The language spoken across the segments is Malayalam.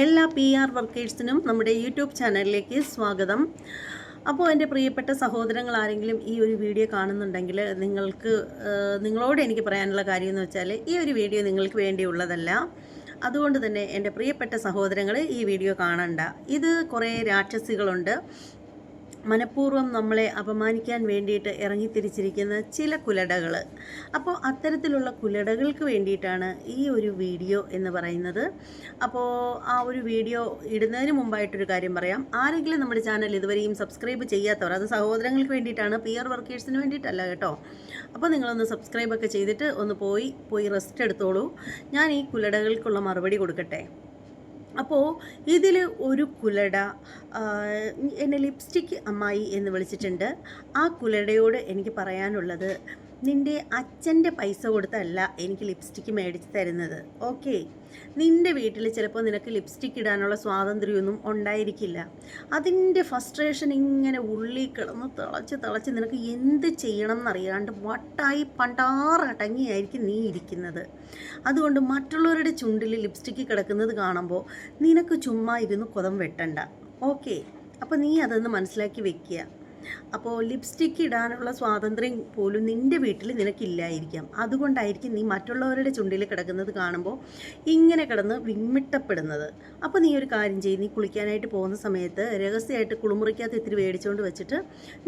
എല്ലാ പി ആർ വർക്കേഴ്സിനും നമ്മുടെ യൂട്യൂബ് ചാനലിലേക്ക് സ്വാഗതം. അപ്പോൾ എന്റെ പ്രിയപ്പെട്ട സഹോദരങ്ങൾ ആരെങ്കിലും ഈ ഒരു വീഡിയോ കാണുന്നുണ്ടെങ്കിൽ നിങ്ങൾക്ക് നിങ്ങളോട് എനിക്ക് പറയാനുള്ള കാര്യം എന്ന് വെച്ചാൽ ഈ ഒരു വീഡിയോ നിങ്ങൾക്ക് വേണ്ടിയുള്ളതല്ല അതുകൊണ്ട് തന്നെ എന്റെ പ്രിയപ്പെട്ട സഹോദരങ്ങൾ ഈ വീഡിയോ കാണണ്ട. ഇത് കുറേ രാക്ഷസികളുണ്ട്. മനഃപൂർവം നമ്മളെ അപമാനിക്കാൻ വേണ്ടിയിട്ട് ഇറങ്ങിത്തിരിച്ചിരിക്കുന്ന ചില കുലടകൾ. അപ്പോൾ അത്തരത്തിലുള്ള കുലടകൾക്ക് വേണ്ടിയിട്ടാണ് ഈ ഒരു വീഡിയോ എന്ന് പറയുന്നത്. അപ്പോൾ ആ ഒരു വീഡിയോ ഇടുന്നതിന് മുമ്പായിട്ടൊരു കാര്യം പറയാം. ആരെങ്കിലും നമ്മുടെ ചാനൽ ഇതുവരെയും സബ്സ്ക്രൈബ് ചെയ്യാത്തവർ അത് സഹോദരങ്ങൾക്ക് വേണ്ടിയിട്ടാണ് പിയർ വർക്കേഴ്സിന് വേണ്ടിയിട്ടല്ല കേട്ടോ. അപ്പോൾ നിങ്ങളൊന്ന് സബ്സ്ക്രൈബൊക്കെ ചെയ്തിട്ട് ഒന്ന് പോയി പോയി റെസ്റ്റ് എടുത്തോളൂ. ഞാൻ ഈ കുലടകൾക്കുള്ള മറുപടി കൊടുക്കട്ടെ. അപ്പോൾ ഇതിൽ ഒരു കുലട എന്നെ ലിപ്സ്റ്റിക് അമ്മായി എന്ന് വിളിച്ചിട്ടുണ്ട്. ആ കുലടയോട് എനിക്ക് പറയാനുള്ളത് നിന്റെ അച്ഛന്റെ പൈസ കൊടുത്തല്ല എനിക്ക് ലിപ്സ്റ്റിക്ക് മേടിച്ച് തരുന്നത്. ഓക്കെ? നിന്റെ വീട്ടിൽ ചിലപ്പോൾ നിനക്ക് ലിപ്സ്റ്റിക് ഇടാനുള്ള സ്വാതന്ത്ര്യമൊന്നും ഉണ്ടായിരിക്കില്ല. അതിന്റെ ഫസ്ട്രേഷൻ ഇങ്ങനെ ഉള്ളിൽ കിടന്ന് തിളച്ച് തിളച്ച് നിനക്ക് എന്ത് ചെയ്യണം എന്നറിയാണ്ട് വട്ടായി പണ്ടാറടങ്ങിയായിരിക്കും നീ ഇരിക്കുന്നത്. അതുകൊണ്ട് മറ്റുള്ളവരുടെ ചുണ്ടിൽ ലിപ്സ്റ്റിക്ക് കിടക്കുന്നത് കാണുമ്പോൾ നിനക്ക് ചുമ്മാ ഇരുന്ന് കൊതം വെട്ടണ്ട. ഓക്കെ അപ്പോൾ നീ അതൊന്ന് മനസ്സിലാക്കി വെക്കുക. അപ്പോൾ ലിപ്സ്റ്റിക്ക് ഇടാനുള്ള സ്വാതന്ത്ര്യം പോലും നിന്റെ വീട്ടിൽ നിനക്കില്ലായിരിക്കാം. അതുകൊണ്ടായിരിക്കും നീ മറ്റുള്ളവരുടെ ചുണ്ടിൽ കിടക്കുന്നത് കാണുമ്പോൾ ഇങ്ങനെ കിടന്ന് വിമ്മിട്ടപ്പെടുന്നത്. അപ്പോൾ നീ ഒരു കാര്യം ചെയ്യും നീ കുളിക്കാനായിട്ട് പോകുന്ന സമയത്ത് രഹസ്യമായിട്ട് കുളിമുറിക്കകത്ത് ഇത്തിരി മേടിച്ചുകൊണ്ട് വെച്ചിട്ട്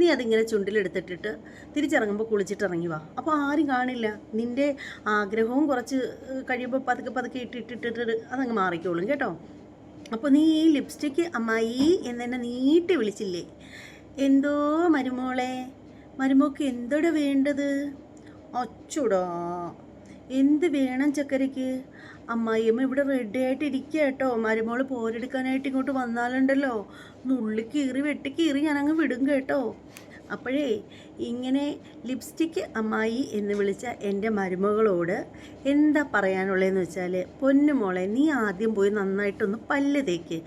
നീ അതിങ്ങനെ ചുണ്ടിലെടുത്തിട്ടിട്ട് തിരിച്ചിറങ്ങുമ്പോൾ കുളിച്ചിട്ട് ഇറങ്ങി വാ. അപ്പോൾ ആരും കാണില്ല. നിന്റെ ആഗ്രഹവും കുറച്ച് കഴിയുമ്പോൾ പതുക്കെ പതുക്കെ ഇട്ടിട്ടിട്ടിട്ട് അതങ്ങ് മാറിക്കോളും കേട്ടോ. അപ്പോൾ നീ ഈ ലിപ്സ്റ്റിക്ക് അമ്മായി എന്നെ നീട്ടി വിളിച്ചില്ലേ? എന്തോ മരുമോളെ മരുമോക്ക് എന്തോടെ വേണ്ടത്? അച്ചുടാ എന്ത് വേണം ചക്കരയ്ക്ക്? അമ്മായിയമ്മ ഇവിടെ റെഡി ആയിട്ട് ഇരിക്കുക കേട്ടോ. മരുമോൾ പോരെടുക്കാനായിട്ട് ഇങ്ങോട്ട് വന്നാലുണ്ടല്ലോ. നുള്ളി കീറി വെട്ടി കീറി ഞാനങ്ങ് വിടും കേട്ടോ. അപ്പോഴേ ഇങ്ങനെ ലിപ്സ്റ്റിക്ക് അമ്മായി എന്ന് വിളിച്ച എന്റെ മരുമകളോട് എന്താ പറയാനുള്ളതെന്ന് വെച്ചാൽ പൊന്നുമോളെ നീ ആദ്യം പോയി നന്നായിട്ടൊന്ന് പല്ല് തേക്ക്.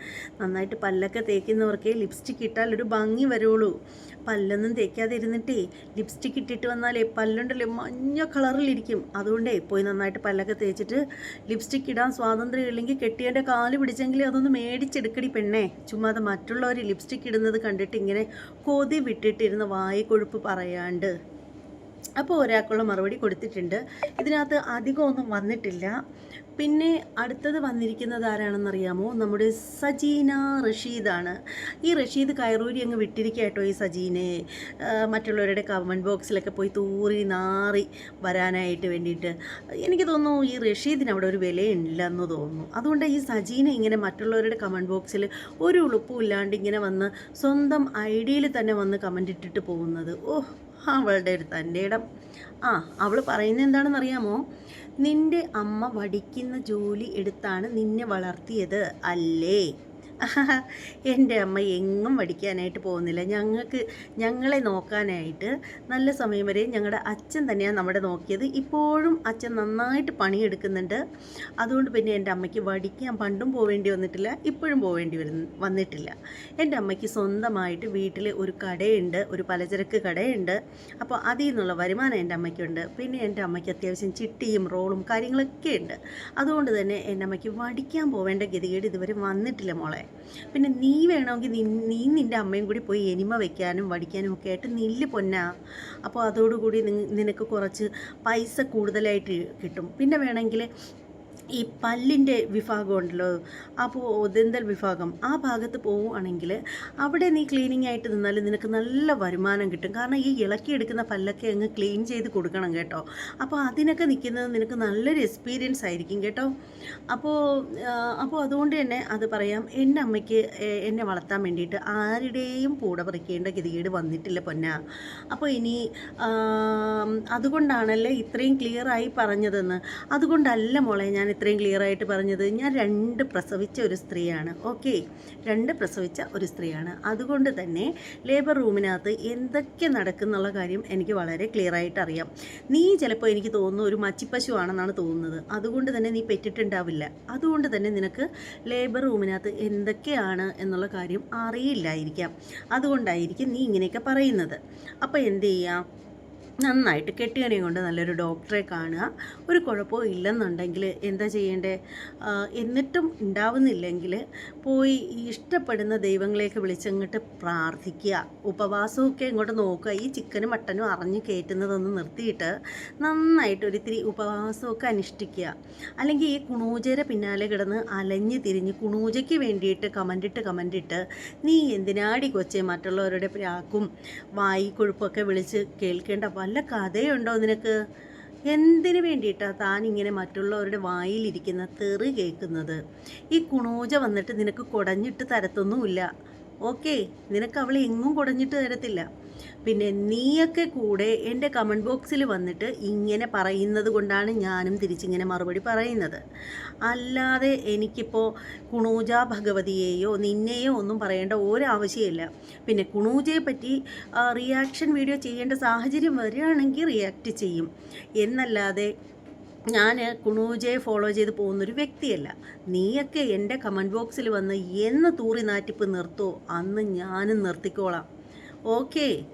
നന്നായിട്ട് പല്ലൊക്കെ തേക്കുന്നവർക്കേ ലിപ്സ്റ്റിക്ക് ഇട്ടാൽ ഒരു ഭംഗി വരുള്ളൂ. പല്ലൊന്നും തേക്കാതെ ഇരുന്നിട്ടേ ലിപ്സ്റ്റിക്ക് ഇട്ടിട്ട് വന്നാലേ പല്ലുണ്ടല്ലോ മഞ്ഞ കളറിലിരിക്കും അതുകൊണ്ടേ പോയി നന്നായിട്ട് പല്ലൊക്കെ തേച്ചിട്ട് ലിപ്സ്റ്റിക് ഇടാൻ സ്വാതന്ത്ര്യം ഇല്ലെങ്കിൽ കെട്ടിയന്റെ കാൽ പിടിച്ചെങ്കിൽ അതൊന്ന് മേടിച്ചെടുക്കടി പെണ്ണേ. ചുമ്മാതെ മറ്റുള്ളവർ ലിപ്സ്റ്റിക് ഇടുന്നത് കണ്ടിട്ട് ഇങ്ങനെ കൊതി വിട്ടിട്ടിരുന്ന് വായിക്കൊഴുപ്പ് പറയാണ്ട്. അപ്പോൾ ഒരാൾക്കുള്ള മറുപടി കൊടുത്തിട്ടുണ്ട്. ഇതിനകത്ത് അധികമൊന്നും വന്നിട്ടില്ല. പിന്നെ അടുത്തത് വന്നിരിക്കുന്നത് ആരാണെന്നറിയാമോ? നമ്മുടെ സജീന റഷീദാണ്. ഈ റഷീദ് കയറൂരി അങ്ങ് വിട്ടിരിക്കട്ടോ ഈ സജീനെ. മറ്റുള്ളവരുടെ കമന്റ് ബോക്സിലൊക്കെ പോയി തൂറി നാറി വരാനായിട്ട് വേണ്ടിയിട്ട്. എനിക്ക് തോന്നുന്നു ഈ റഷീദിന് അവിടെ ഒരു വിലയില്ലെന്ന് തോന്നുന്നു. അതുകൊണ്ട് ഈ സജീന ഇങ്ങനെ മറ്റുള്ളവരുടെ കമന്റ് ബോക്സിൽ ഒരു ഉളുപ്പും ഇല്ലാണ്ട് ഇങ്ങനെ വന്ന് സ്വന്തം ഐഡിയയിൽ തന്നെ വന്ന് കമന്റ് ഇട്ടിട്ട് പോകുന്നത്. ഓ അവളുടെ ഒരു എന്റെ ഇടം. ആ അവൾ പറയുന്നത് എന്താണെന്ന് അറിയാമോ നിന്റെ അമ്മ വടിക്കുന്ന ജോലി എടുത്താണ് നിന്നെ വളർത്തിയത് അല്ലേ? എന്റെ അമ്മ എങ്ങും പഠിക്കാനായിട്ട് പോകുന്നില്ല. ഞങ്ങൾക്ക് ഞങ്ങളെ നോക്കാനായിട്ട് നല്ല സമയം വരെ ഞങ്ങളുടെ അച്ഛൻ തന്നെയാണ് നമ്മുടെ നോക്കിയത്. ഇപ്പോഴും അച്ഛൻ നന്നായിട്ട് പണിയെടുക്കുന്നുണ്ട്. അതുകൊണ്ട് പിന്നെ എന്റെ അമ്മയ്ക്ക് പഠിക്കാൻ പണ്ടും പോവേണ്ടി വന്നിട്ടില്ല ഇപ്പോഴും പോവേണ്ടി വന്നിട്ടില്ല. എന്റെ അമ്മയ്ക്ക് സ്വന്തമായിട്ട് വീട്ടിൽ ഒരു കടയുണ്ട് ഒരു പലചരക്ക് കടയുണ്ട്. അപ്പോൾ അതിൽ നിന്നുള്ള വരുമാനം എന്റെ അമ്മയ്ക്കുണ്ട്. പിന്നെ എന്റെ അമ്മയ്ക്ക് അത്യാവശ്യം ചിട്ടിയും റോളും കാര്യങ്ങളൊക്കെ ഉണ്ട്. അതുകൊണ്ട് തന്നെ എന്റെ അമ്മയ്ക്ക് പഠിക്കാൻ പോവേണ്ട ഗതികേട് ഇതുവരെ വന്നിട്ടില്ല മോളെ. പിന്നെ നീ വേണമെങ്കിൽ നീ നിന്റെ അമ്മയും കൂടി പോയി എനിമ വയ്ക്കാനും വടിക്കാനും ഒക്കെ ആയിട്ട് നെല്ല് പൊന്നാ. അപ്പോൾ അതോടുകൂടി നിനക്ക് കുറച്ച് പൈസ കൂടുതലായിട്ട് കിട്ടും. പിന്നെ വേണമെങ്കിൽ ഈ പല്ലിന്റെ വിഭാഗം ഉണ്ടല്ലോ അപ്പോൾ ദന്തൽ വിഭാഗം ആ ഭാഗത്ത് പോവുകയാണെങ്കിൽ അവിടെ നീ ക്ലീനിങ് ആയിട്ട് നിന്നാൽ നിനക്ക് നല്ല വരുമാനം കിട്ടും. കാരണം ഈ ഇളക്കിയെടുക്കുന്ന പല്ലൊക്കെ അങ്ങ് ക്ലീൻ ചെയ്ത് കൊടുക്കണം കേട്ടോ. അപ്പോൾ അതിനൊക്കെ നിൽക്കുന്നത് നിനക്ക് നല്ലൊരു എക്സ്പീരിയൻസ് ആയിരിക്കും കേട്ടോ. അപ്പോൾ അപ്പോൾ അതുകൊണ്ട് തന്നെ അത് പറയാം എന്റെ അമ്മയ്ക്ക് എന്നെ വളർത്താൻ വേണ്ടിയിട്ട് ആരുടെയും കൂടെ പറിക്കേണ്ട ഗതികേട് വന്നിട്ടില്ല പൊന്ന. അപ്പോൾ ഇനി അതുകൊണ്ടാണല്ലേ ഇത്രയും ക്ലിയറായി പറഞ്ഞതെന്ന്. അതുകൊണ്ടല്ല മോളെ ഞാൻ ഇത്രയും ക്ലിയർ ആയിട്ട് പറഞ്ഞത് ഞാൻ രണ്ട് പ്രസവിച്ച ഒരു സ്ത്രീയാണ്. ഓക്കെ രണ്ട് പ്രസവിച്ച ഒരു സ്ത്രീയാണ്. അതുകൊണ്ട് തന്നെ ലേബർ റൂമിനകത്ത് എന്തൊക്കെ നടക്കുന്നുള്ള കാര്യം എനിക്ക് വളരെ ക്ലിയർ ആയിട്ട് അറിയാം. നീ ചിലപ്പോൾ എനിക്ക് തോന്നുന്നു ഒരു മച്ചിപ്പശു ആണെന്നാണ് തോന്നുന്നത്. അതുകൊണ്ട് തന്നെ നീ പെറ്റിട്ടുണ്ടാവില്ല. അതുകൊണ്ട് തന്നെ നിനക്ക് ലേബർ റൂമിനകത്ത് എന്തൊക്കെയാണ് എന്നുള്ള കാര്യം അറിയില്ലായിരിക്കാം. അതുകൊണ്ടായിരിക്കും നീ ഇങ്ങനെയൊക്കെ പറയുന്നത്. അപ്പോൾ എന്ത് ചെയ്യാം? നന്നായിട്ട് കെട്ടിയനെ കൊണ്ട് നല്ലൊരു ഡോക്ടറെ കാണുക. ഒരു കുഴപ്പവും ഇല്ലെന്നുണ്ടെങ്കിൽ എന്താ ചെയ്യേണ്ടത് എന്നിട്ടും ഉണ്ടാവുന്നില്ലെങ്കിൽ പോയി ഇഷ്ടപ്പെടുന്ന ദൈവങ്ങളെയൊക്കെ വിളിച്ചങ്ങോട്ട് പ്രാർത്ഥിക്കുക. ഉപവാസമൊക്കെ ഇങ്ങോട്ട് നോക്കുക. ഈ ചിക്കനും മട്ടനും അറിഞ്ഞ് കയറ്റുന്നതൊന്ന് നിർത്തിയിട്ട് നന്നായിട്ട് ഒരിത്തിരി ഉപവാസമൊക്കെ അനുഷ്ഠിക്കുക. അല്ലെങ്കിൽ ഈ കുണൂജയുടെ പിന്നാലെ കിടന്ന് അലഞ്ഞ് തിരിഞ്ഞ് കുണൂജയ്ക്ക് വേണ്ടിയിട്ട് കമന്റിട്ട് കമന്റിട്ട് നീ എന്തിനാടി കൊച്ചെ മറ്റുള്ളവരുടെ പ്രാക്കും വായിക്കൊഴുപ്പൊക്കെ വിളിച്ച് കേൾക്കേണ്ട വല്ല കഥയുണ്ടോ നിനക്ക്? എന്തിനു വേണ്ടിയിട്ടാണ് താൻ ഇങ്ങനെ മറ്റുള്ളവരുടെ വായിലിരിക്കുന്ന തെറി കേൾക്കുന്നത്? ഈ കുണൂജ വന്നിട്ട് നിനക്ക് കുടഞ്ഞിട്ട് തരത്തൊന്നുമില്ല. ഓക്കെ നിനക്ക് അവൾ എങ്ങും കുടഞ്ഞിട്ട് തരത്തില്ല. പിന്നെ നീയൊക്കെ കൂടെ എന്റെ കമന്റ് ബോക്സിൽ വന്നിട്ട് ഇങ്ങനെ പറയുന്നത് കൊണ്ടാണ് ഞാനും തിരിച്ചിങ്ങനെ മറുപടി പറയുന്നത്. അല്ലാതെ എനിക്കിപ്പോൾ കുണൂജ ഭഗവതിയെയോ നിന്നെയോ ഒന്നും പറയേണ്ട ഒരാവശ്യമില്ല. പിന്നെ കുണൂജയെ പറ്റി റിയാക്ഷൻ വീഡിയോ ചെയ്യേണ്ട സാഹചര്യം വരികയാണെങ്കിൽ റിയാക്റ്റ് ചെയ്യും. എന്നല്ലാതെ ഞാൻ കുണൂജയെ ഫോളോ ചെയ്ത് പോകുന്നൊരു വ്യക്തിയല്ല. നീയൊക്കെ എന്റെ കമന്റ് ബോക്സിൽ വന്ന് എന്ന് തൂറി നാറ്റിപ്പ് നിർത്തോ? അന്ന് ഞാനും നിർത്തിക്കോളാം. ഓക്കേ.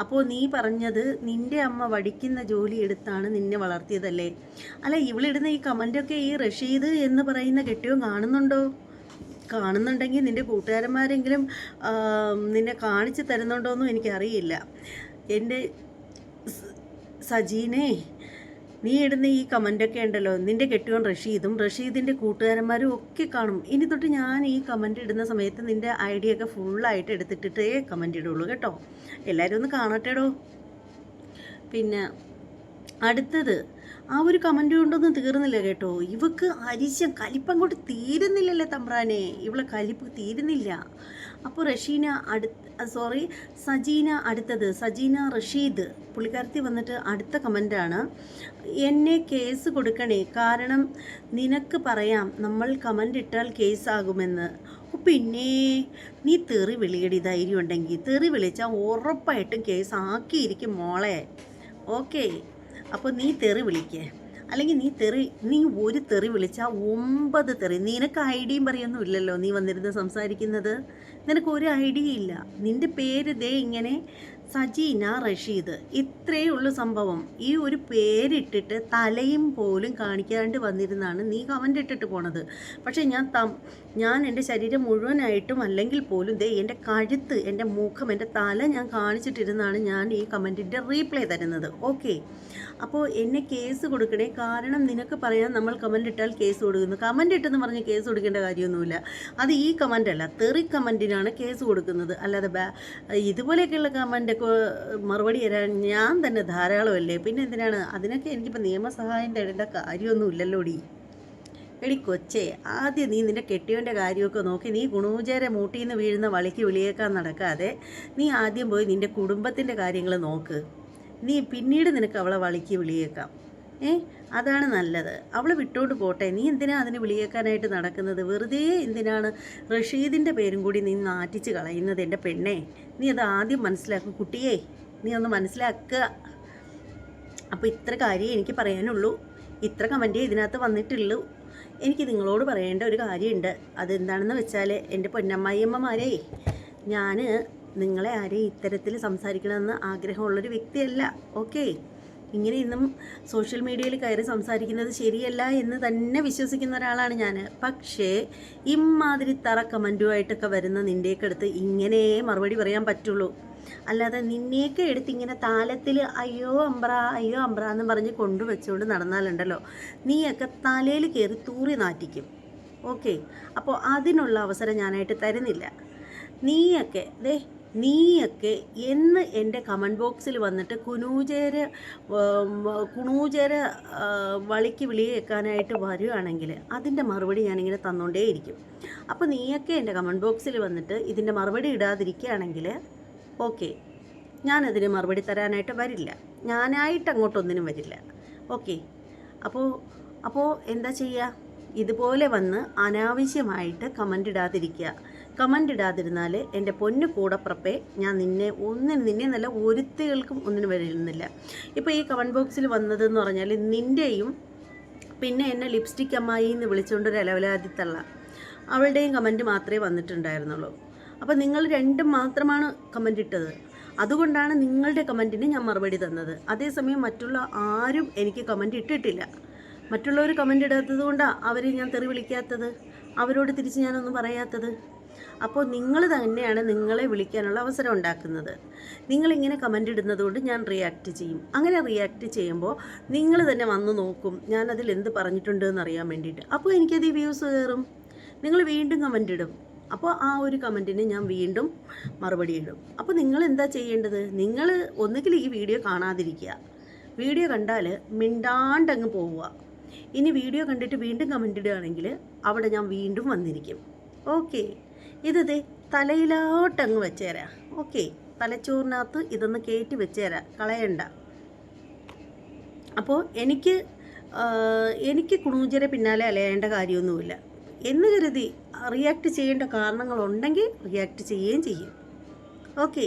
അപ്പോൾ നീ പറഞ്ഞത് നിന്റെ അമ്മ വടിക്കുന്ന ജോലി എടുത്താണ് നിന്നെ വളർത്തിയതല്ലേ? അല്ല ഇവളിടുന്ന ഈ കമന്റൊക്കെ ഈ റഷീദ് എന്ന് പറയുന്ന കെട്ടിയോ കാണുന്നുണ്ടോ? കാണുന്നുണ്ടെങ്കിൽ നിന്റെ കൂട്ടുകാരന്മാരെങ്കിലും നിന്നെ കാണിച്ചു തരുന്നുണ്ടോയെന്നും എനിക്കറിയില്ല. എന്റെ സജീനെ നീ ഇടുന്ന ഈ കമന്റൊക്കെ ഉണ്ടല്ലോ നിന്റെ കെട്ടിയോൻ റഷീദും റഷീദിന്റെ കൂട്ടുകാരന്മാരും ഒക്കെ കാണും. ഇനി തൊട്ട് ഞാൻ ഈ കമന്റ് ഇടുന്ന സമയത്ത് നിന്റെ ഐഡിയ ഒക്കെ ഫുള്ളായിട്ട് എടുത്തിട്ടിട്ടേ കമന്റ് ഇടുള്ളൂ കേട്ടോ. എല്ലാവരും ഒന്ന് കാണട്ടെടോ. പിന്നെ അടുത്തത് ആ ഒരു കമന്റ് കൊണ്ടൊന്നും തീർന്നില്ല കേട്ടോ. ഇവക്ക് അരിശം കലിപ്പം കൊണ്ട് തീരുന്നില്ലല്ലേ തമ്പ്രാനെ. ഇവളെ കലിപ്പ് തീരുന്നില്ല. അപ്പോൾ റഷീന അടുത്ത് സോറി സജീന അടുത്തത് സജീന റഷീദ്. പുള്ളിക്കാരത്തി വന്നിട്ട് അടുത്ത കമന്റാണ് എന്നെ കേസ് കൊടുക്കണേ കാരണം നിനക്ക് പറയാം നമ്മൾ കമന്റ് ഇട്ടാൽ കേസാകുമെന്ന് പിന്നെ നീ തെറി വിളിയടി ധൈര്യം ഉണ്ടെങ്കിൽ. തെറി വിളിച്ചാൽ ഉറപ്പായിട്ടും കേസ് ആക്കിയിരിക്കും മോളെ. ഓക്കെ അപ്പോൾ നീ തെറി വിളിക്കേ. അല്ലെങ്കിൽ നീ തെറി നീ ഒരു തെറി വിളിച്ചാൽ ഒമ്പത് തെറി. നിനക്ക് ഐഡിയയും പറയൊന്നും ഇല്ലല്ലോ നീ വന്നിരുന്ന് സംസാരിക്കുന്നത്. നിനക്ക് ഒരു ഐഡിയ ഇല്ല. നിന്റെ പേര് ദേ ഇങ്ങനെ സജീന റഷീദ്. ഇത്രയേ ഉള്ളൂ സംഭവം. ഈ ഒരു പേരിട്ടിട്ട് തലയും പോലും കാണിക്കാണ്ട് വന്നിരുന്നാണ് നീ കമന്റ് ഇട്ടിട്ട് പോണത്. പക്ഷേ ഞാൻ തം ഞാൻ എന്റെ ശരീരം മുഴുവനായിട്ടും അല്ലെങ്കിൽ പോലും ദേ എന്റെ കഴുത്ത് എന്റെ മുഖം എന്റെ തല ഞാൻ കാണിച്ചിട്ടിരുന്നാണ് ഞാൻ ഈ കമന്റിന്റെ റീപ്ലൈ തരുന്നത്. ഓക്കെ. അപ്പോൾ എന്നെ കേസ് കൊടുക്കണേ കാരണം നിനക്ക് പറയാൻ നമ്മൾ കമന്റ് ഇട്ടാൽ കേസ് കൊടുക്കുന്നു. കമന്റ് ഇട്ടെന്ന് പറഞ്ഞ് കേസ് കൊടുക്കേണ്ട കാര്യമൊന്നുമില്ല. അത് ഈ കമന്റ് അല്ല. തെറി കമന്റിനാണ് കേസ് കൊടുക്കുന്നത്. അല്ലാതെ ഇതുപോലെയൊക്കെയുള്ള കമന്റ് മറുപടി തരാൻ ഞാൻ തന്നെ ധാരാളമല്ലേ? പിന്നെ എന്തിനാണ്? അതിനൊക്കെ എനിക്കിപ്പോൾ നിയമസഹായം തേടേണ്ട കാര്യമൊന്നും എടി കൊച്ചേ ആദ്യം നീ നിന്റെ കെട്ടിയവന്റെ കാര്യമൊക്കെ നോക്കി. നീ ഗുണൂചേരെ മൂട്ടിയിൽ നിന്ന് വീഴുന്ന വളിക്ക് വിളിയേക്കാൻ നടക്കാതെ നീ ആദ്യം പോയി നിന്റെ കുടുംബത്തിന്റെ കാര്യങ്ങൾ നോക്ക്. നീ പിന്നീട് നിനക്ക് അവളെ വളിക്ക് വിളിയേക്കാം. ഏ അതാണ് നല്ലത്. അവൾ വിട്ടോണ്ട് പോട്ടെ. നീ എന്തിനാ അതിന് വിളിയേക്കാനായിട്ട് നടക്കുന്നത്? വെറുതെ എന്തിനാണ് റഷീദിന്റെ പേരും കൂടി നീ നാറ്റിച്ച് കളയുന്നത് എന്റെ പെണ്ണേ? നീ അത് ആദ്യം മനസ്സിലാക്കും. കുട്ടിയെ നീ ഒന്ന് മനസ്സിലാക്കുക. അപ്പോൾ ഇത്ര കാര്യം എനിക്ക് പറയാനുള്ളൂ. ഇത്ര കമന്റേ ഇതിനകത്ത് വന്നിട്ടുള്ളൂ. എനിക്ക് നിങ്ങളോട് പറയേണ്ട ഒരു കാര്യമുണ്ട്. അതെന്താണെന്ന് വെച്ചാൽ എന്റെ പൊന്നമ്മായിയമ്മമാരെ ഞാൻ നിങ്ങളെ ആരെയും ഇത്തരത്തിൽ സംസാരിക്കണമെന്ന് ആഗ്രഹമുള്ളൊരു വ്യക്തിയല്ല. ഓക്കേ? ഇങ്ങനെ ഇന്നും സോഷ്യൽ മീഡിയയിൽ കയറി സംസാരിക്കുന്നത് ശരിയല്ല എന്ന് തന്നെ വിശ്വസിക്കുന്ന ഒരാളാണ് ഞാൻ. പക്ഷേ ഇമാതിരി തറ കമന്റുമായിട്ടൊക്കെ വരുന്ന നിന്റെയൊക്കെ അടുത്ത് ഇങ്ങനെ മറുപടി പറയാൻ പറ്റുള്ളൂ. അല്ലാതെ നിന്നെയൊക്കെ എടുത്ത് ഇങ്ങനെ താലത്തിൽ അയ്യോ അമ്പ്ര അയ്യോ അമ്പ്ര എന്ന് പറഞ്ഞ് കൊണ്ടുവച്ചുകൊണ്ട് നടന്നാലുണ്ടല്ലോ. നീയൊക്കെ തലയിൽ കയറി തൂറി നാറ്റിക്കും. ഓക്കെ? അപ്പോൾ അതിനുള്ള അവസരം ഞാനായിട്ട് തരുന്നില്ല. നീയൊക്കെ ദേ നീയൊക്കെ എന്ന് എന്റെ കമന്റ് ബോക്സിൽ വന്നിട്ട് കുനൂജേര കുണൂജേര വളിക്ക് വിളിയേക്കാനായിട്ട് വരികയാണെങ്കിൽ അതിന്റെ മറുപടി ഞാനിങ്ങനെ തന്നുകൊണ്ടേയിരിക്കും അപ്പോൾ നീയൊക്കെ എന്റെ കമന്റ് ബോക്സിൽ വന്നിട്ട് ഇതിന്റെ മറുപടി ഇടാതിരിക്കുകയാണെങ്കിൽ ഓക്കെ ഞാനതിന് മറുപടി തരാനായിട്ട് വരില്ല. ഞാനായിട്ട് അങ്ങോട്ടൊന്നിനും വരില്ല. ഓക്കെ അപ്പോൾ അപ്പോൾ എന്താ ചെയ്യുക? ഇതുപോലെ വന്ന് അനാവശ്യമായിട്ട് കമന്റ് ഇടാതിരിക്കുക. കമന്റ് ഇടാതിരുന്നാൽ എന്റെ പൊന്നു കൂടപ്പുറപ്പേ ഞാൻ നിന്നെ ഒന്നിനും നിന്നെ നല്ല ഒരുത്തുകൾക്കും ഒന്നിനും വരുന്നില്ല. ഇപ്പോൾ ഈ കമന്റ് ബോക്സിൽ വന്നതെന്ന് പറഞ്ഞാൽ നിന്റെയും പിന്നെ എന്നെ ലിപ്സ്റ്റിക് അമ്മായി എന്ന് വിളിച്ചുകൊണ്ടൊരു അലവലാതിത്തള്ള അവളുടെയും കമന്റ് മാത്രമേ വന്നിട്ടുണ്ടായിരുന്നുള്ളൂ. അപ്പോൾ നിങ്ങൾ രണ്ടും മാത്രമാണ് കമന്റ് ഇട്ടത്. അതുകൊണ്ടാണ് നിങ്ങളുടെ കമന്റിന് ഞാൻ മറുപടി തന്നത്. അതേസമയം മറ്റുള്ള ആരും എനിക്ക് കമന്റ് ഇട്ടിട്ടില്ല. മറ്റുള്ളവർ കമന്റ് ഇടാത്തത് കൊണ്ടാണ് അവരെ ഞാൻ തെറി വിളിക്കാത്തത്? അവരോട് തിരിച്ച് ഞാനൊന്നും പറയാത്തത്? അപ്പോൾ നിങ്ങൾ തന്നെയാണ് നിങ്ങളെ വിളിക്കാനുള്ള അവസരം ഉണ്ടാക്കുന്നത്. നിങ്ങളിങ്ങനെ കമന്റ് ഇടുന്നത് കൊണ്ട് ഞാൻ റിയാക്ട് ചെയ്യും. അങ്ങനെ റിയാക്ട് ചെയ്യുമ്പോൾ നിങ്ങൾ തന്നെ വന്ന് നോക്കും ഞാനതിൽ എന്ത് പറഞ്ഞിട്ടുണ്ട് എന്നറിയാൻ വേണ്ടിയിട്ട്. അപ്പോൾ എനിക്കത് ഈ വ്യൂസ് കയറും. നിങ്ങൾ വീണ്ടും കമന്റ് ഇടും. അപ്പോൾ ആ ഒരു കമന്റിന് ഞാൻ വീണ്ടും മറുപടി ഇടും. അപ്പോൾ നിങ്ങൾ എന്താ ചെയ്യേണ്ടത്? നിങ്ങൾ ഒന്നുകിൽ ഈ വീഡിയോ കാണാതിരിക്കുക. വീഡിയോ കണ്ടാൽ മിണ്ടാണ്ടങ്ങ് പോവുക. ഇനി വീഡിയോ കണ്ടിട്ട് വീണ്ടും കമന്റ് ഇടുകയാണെങ്കിൽ അവിടെ ഞാൻ വീണ്ടും വന്നിരിക്കും. ഓക്കെ ഇതേ തലയിലോട്ട് തലയിലോട്ടങ്ങ് വെച്ചേരാ. ഓക്കെ തലച്ചോറിനകത്ത് ഇതൊന്ന് കയറ്റി വെച്ചേരാ. കളയണ്ട. അപ്പോൾ എനിക്ക് എനിക്ക് കുണൂജരെ പിന്നാലെ അലയേണ്ട കാര്യമൊന്നുമില്ല. എന്ന് കരുതി റിയാക്ട് ചെയ്യേണ്ട കാരണങ്ങളുണ്ടെങ്കിൽ റിയാക്ട് ചെയ്യുകയും ചെയ്യും. ഓക്കെ